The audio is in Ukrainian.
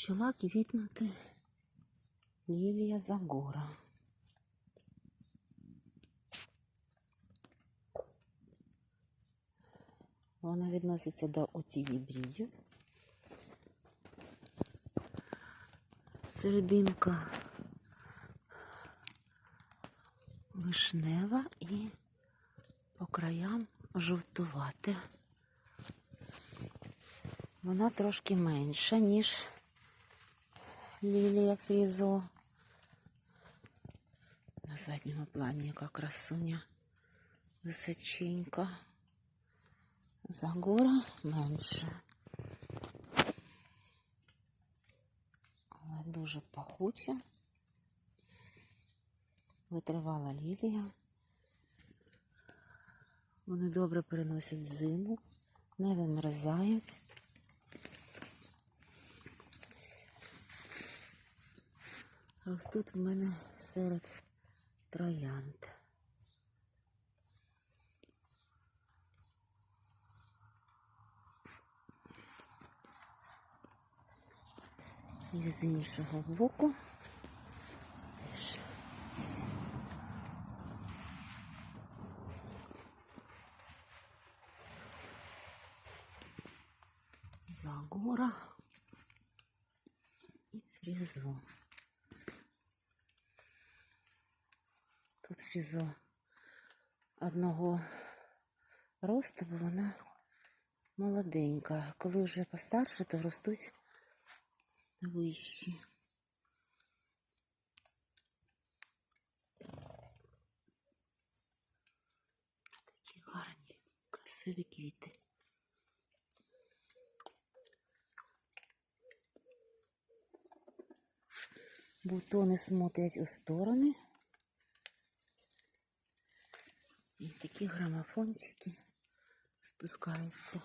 почала квітнути лілія Загора. Вона відноситься до оцій гібридів. Серединка вишнева і по краям жовтувате. Вона трошки менша, ніж лілія фрізо. На задньому плані яка красуня височенька. Загора менше. Але дуже пахуча. Витривала лілія. Вони добре переносять зиму, не вимерзають. Ось тут в мене серед троянд. І з іншого боку. Загора і фрізо. Тут фрізо одного росту, бо вона молоденька. Коли вже постарше, то ростуть вищі. Такі гарні, красиві квіти. Бутони смотрять у сторони. І такі грамофончики спускаються.